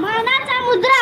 मानाचा मुद्रा